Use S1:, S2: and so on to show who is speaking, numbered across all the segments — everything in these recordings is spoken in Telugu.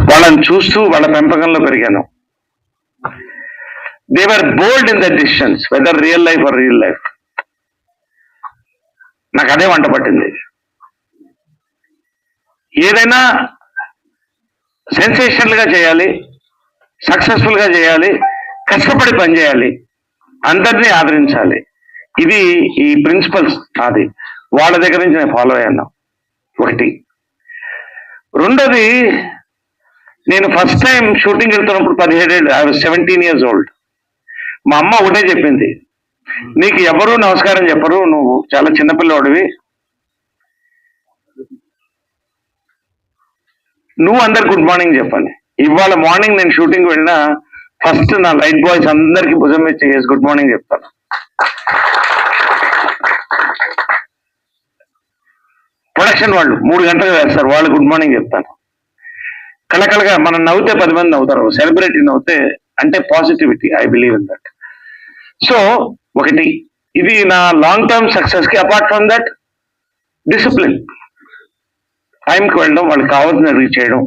S1: వాళ్ళని చూస్తూ వాళ్ళ పెంపకంలో పెరిగాను. They were bold in the decisions whether real life or real life నాకు అదే వంట పట్టింది. ఏదైనా సెన్సేషనల్గా చేయాలి సక్సెస్ఫుల్గా చేయాలి కష్టపడి పని చేయాలి అందరినీ ఆదరించాలి. ఇది ఈ ప్రిన్సిపల్స్ నాది. వాళ్ళ దగ్గర నుంచి నేను ఫాలో అయ్యాను. ఒకటి. రెండోది నేను ఫస్ట్ టైం షూటింగ్ వెళ్తున్నప్పుడు పదిహేడు ఐ సెవెంటీన్ ఇయర్స్ ఓల్డ్ మా అమ్మ ఒకటే చెప్పింది నీకు ఎవరు నమస్కారం చెప్పరు నువ్వు చాలా చిన్నపిల్లవాడివి నువ్వు అందరు గుడ్ మార్నింగ్ చెప్పాలి ఇవాళ మార్నింగ్ నేను షూటింగ్ వెళ్ళినా ఫస్ట్ నా లైట్ బాయ్స్ అందరికి భుజం ఇచ్చి గుడ్ మార్నింగ్ చెప్తాను. ప్రొడక్షన్ వాళ్ళు మూడు గంటలు వేస్తారు. వాళ్ళు గుడ్ మార్నింగ్ చెప్తాను. కలకలగా మనం నవ్వుతే పది మంది నవ్వుతారు. సెలబ్రిటీ నవ్వుతే అంటే positivity I believe in that. So ఒకటి ఇది నా లాంగ్ టర్మ్ సక్సెస్కి అపార్ట్ ఫ్రమ్ దట్ డిసిప్లిన్ టైంకి వెళ్ళడం వాళ్ళకి కావాల్సిన రీచ్ చేయడం.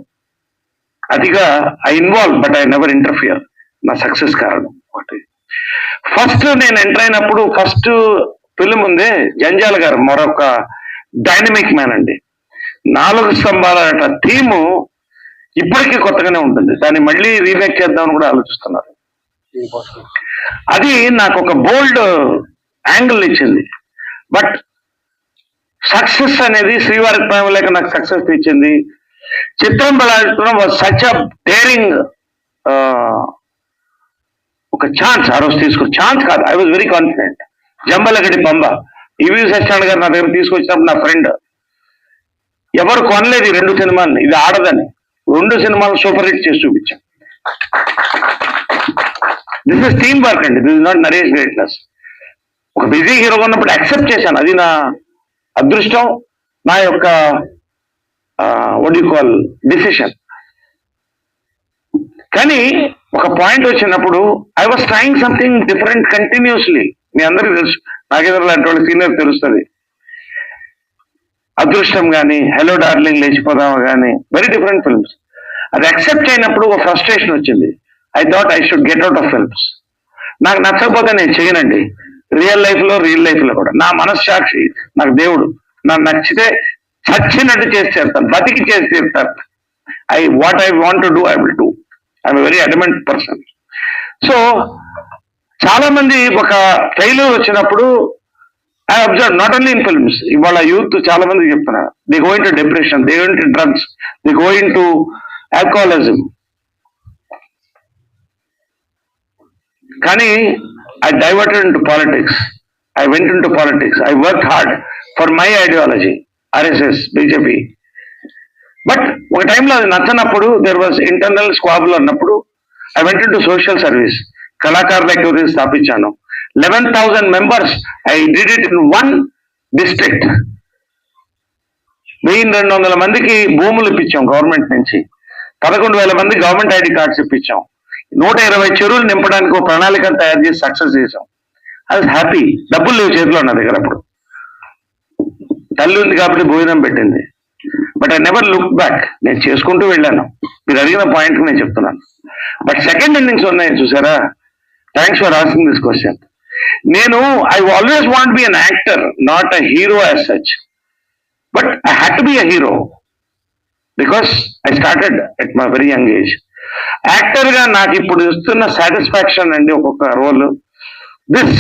S1: అతిగా I involve but I never interfere నా సక్సెస్ కారణం ఒకటి. ఫస్ట్ నేను ఎంటర్ అయినప్పుడు ఫస్ట్ ఫిలిం ఉందే జంజాల గారు మరొక డైనమిక్ మ్యాన్ అండి. నాలుగు స్తంభాల థీము ఇప్పటికీ కొత్తగానే ఉంటుంది. దాన్ని మళ్ళీ రీమేక్ చేద్దామని కూడా ఆలోచిస్తున్నారు. అది నాకు ఒక బోల్డ్ యాంగిల్ ఇచ్చింది. బట్ సక్సెస్ అనేది శ్రీవారి ప్రేమ లేక నాకు సక్సెస్ ఇచ్చింది చిత్రం బలాడుతున్న. సచ్ డేరింగ్ ఒక ఛాన్స్. ఆ రోజు తీసుకున్న ఛాన్స్ కాదు. I was very confident. Jambalakidi Pamba. E V Satyanarayana గారు నా దగ్గర తీసుకొచ్చినప్పుడు నా ఫ్రెండ్ ఎవరు కొనలేదు ఈ రెండు సినిమాలు ఇది ఆడదని. రెండు సినిమాలు సూపర్ హిట్ చేసి చూపించాం. దిస్ ఇస్ టీమ్ వర్క్ అండి. This is not Naresh greatness ఒక బిజీ హీరో ఉన్నప్పుడు యాక్సెప్ట్ చేశాను. అది నా అదృష్టం నా యొక్క వడ్ యూ కాల్ డిసిషన్ కానీ ఒక పాయింట్ వచ్చినప్పుడు I was trying something different continuously మీ అందరికీ తెలుసు. నాగేంద్ర లాంటి వాళ్ళు సీనియర్ తెలుస్తుంది. అదృష్టం కానీ హలో డార్లింగ్ లేచిపోదామా కానీ వెరీ డిఫరెంట్ ఫిల్మ్స్ అది అక్సెప్ట్ అయినప్పుడు ఒక ఫ్రస్ట్రేషన్ వచ్చింది. I thought I should get out of films నాకు నచ్చకపోతే నేను చేయనండి. రియల్ లైఫ్లో రియల్ లైఫ్లో కూడా. నా మనస్సాక్షి నాకు దేవుడు. నాకు నచ్చితే చచ్చినట్టు చేసి చేస్తాను బతికి చేసి చేస్తాను I what I want to do I will do I'm very adamant person so చాలా మంది ఒక ఫెయిల్యూర్ వచ్చినప్పుడు I observe not only in films ఇవాళ యూత్ చాలా మంది చెప్తున్నారు they going to depression they going to drugs they going to alcoholism కానీ I diverted into politics I went into politics I work hard for my ideology RSS BJP but ఒక టైంలో అది నచ్చనప్పుడు దెర్ వాజ్ ఇంటర్నల్ స్క్వాబుల్ అన్నప్పుడు I went to social service కళాకారుల అక్యూరిటీ స్థాపించాను. Eleven thousand members I did it in one district వెయ్యి రెండు వందల మందికి భూములు ఇప్పించాం గవర్నమెంట్ నుంచి. పదకొండు వేల మంది గవర్నమెంట్ ఐడి కార్డ్స్ ఇప్పించాం. నూట ఇరవై చెరువులు నింపడానికి ఒక ప్రణాళిక తయారు చేసి సక్సెస్ చేసాం అది హ్యాపీ డబ్బులు లేవు చేతిలో నా దగ్గర అప్పుడు. తల్లి ఉంది కాబట్టి భోజనం పెట్టింది. But I never look back నేను చేసుకుంటూ వెళ్ళాను. మీరు అడిగిన పాయింట్ నేను చెప్తున్నాను. బట్ సెకండ్ ఇన్నింగ్స్ ఉన్నాయి చూసారా? Thanks for asking this question నేను I always want be an actor not a hero as such but I had to be a hero because I started at my very young age యాక్టర్గా నాకు ఇప్పుడు ఇస్తున్న సాటిస్ఫాక్షన్ అండి ఒక్కొక్క రోల్ దిస్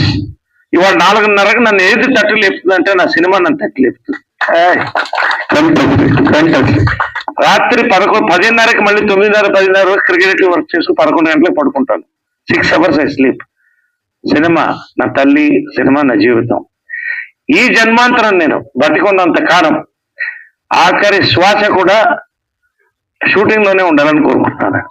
S1: ఇవాళ నాలుగున్నరకు నన్ను ఏది తట్టు లేపుతుందంటే నా సినిమా నన్ను తట్టు లేపుతుంది. రాత్రి పదకొండు పదిన్నరకి మళ్ళీ తొమ్మిదిన్నర పదిన్నర క్రికెట్ వర్క్ చేసుకుని పదకొండు గంటలకు పడుకుంటాను. Six hours I sleep cinema నా తల్లి సినిమా నా జీవితం. ఈ జన్మాంతరం నేను బతికున్నంత కాలం ఆఖరి శ్వాస కూడా షూటింగ్లోనే ఉండాలని కోరుకుంటున్నాను.